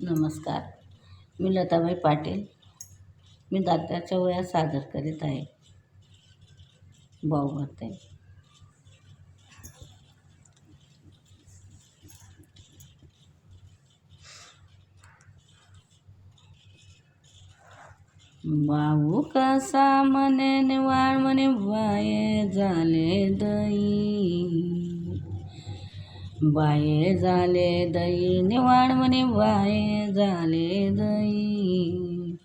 नमस्कार. मी लताबाई पाटील. मी दात्याच्या वयात सादर करीत आहे. भाऊ भरते. भाऊ कसा मने वाळ मने बाये झाले दई. बाये झाले दई निवाण म्हणे बाये झाले दई.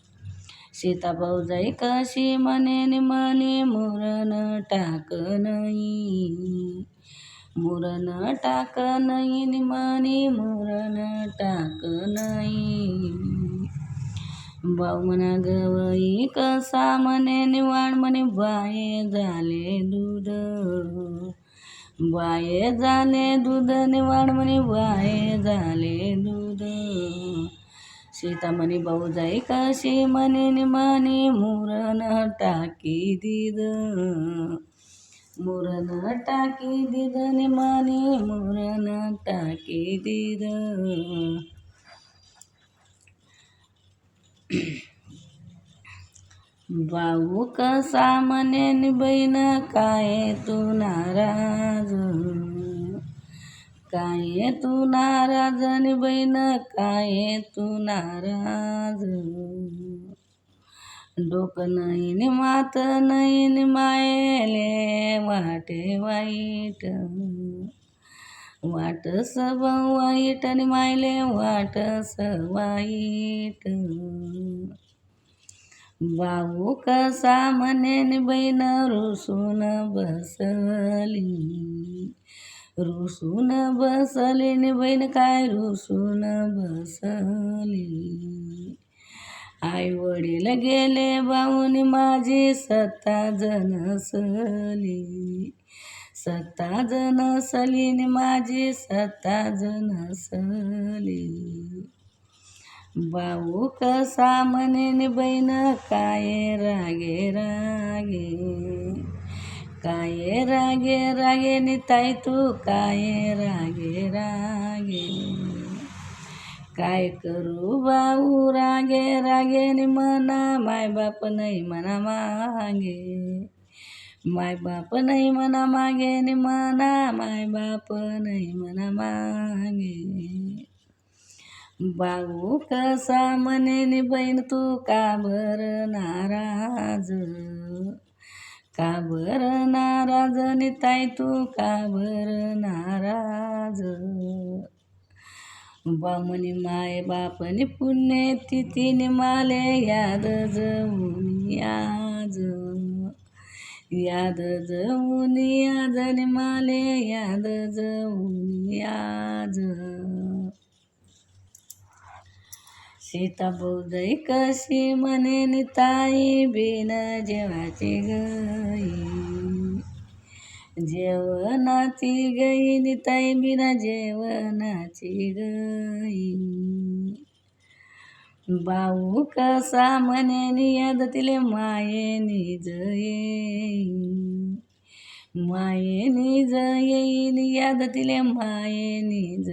सीताभाऊ जाई कशी म्हणे नि म्हणे मुरण टाक नाही मुरण टाक नाही निमाने मुरण टाक नाही भाऊ म्हणा गवई कसा म्हणे निवाण म्हणे बाये झाले दूध. वाये झाले दूध निवाण म्हणे वाये झाले दूध. सीता म्हणे भाऊ जाई कशी म्हणे माने मुरण टाकी दिद. मुरण टाकी दिद नि म्हणे मुरण टाकी दिद. भाऊ कसा म्हणे बहीण काय तू नाराज? काय तू नाराज आणि बहीण काय तू नाराज? डोकं नाही नि मात नाही नि मायले वाटे वाईट. वाट सब वाईट आणि मायले वाट स वाईट. भाऊ कसा म्हणेन बहीण रुसून बसली. रुसून बसली नि बहीण काय रुसून बसली. आई वडील गेले भाऊनी माझी सत्ता जनसली. सत्ता जनसली नि माझी सत्ता जनसली. भाऊ कसा म्हणेन नि बहीण काय रागे रागे? काय रागे रागे नि ताई तू काय रागे रागे? काय करू भाऊ रागे रागे नि म्हणा माय बाप नाही म्हणा मागे? माय बाप नाही म्हणा मागे नि म्हणा माय बाप नाही म्हणा मागे? भाऊ कसा म्हणे बहीण तू का बर नाराज? का बर नाराज ताई तू का बर नाराज? बामणी माय बापनी पुण्य तिथीने माले याद जवून आज याद जवून आज माले याद जवून आज सीता जाई कशी म्हणे नि ताई बिन जेवाची गई जेवणाची गई निताई बिना जेवणाची गई भाऊ कसा म्हणे याद तिले माये निज येई माये निज येईन याद तिले माये निज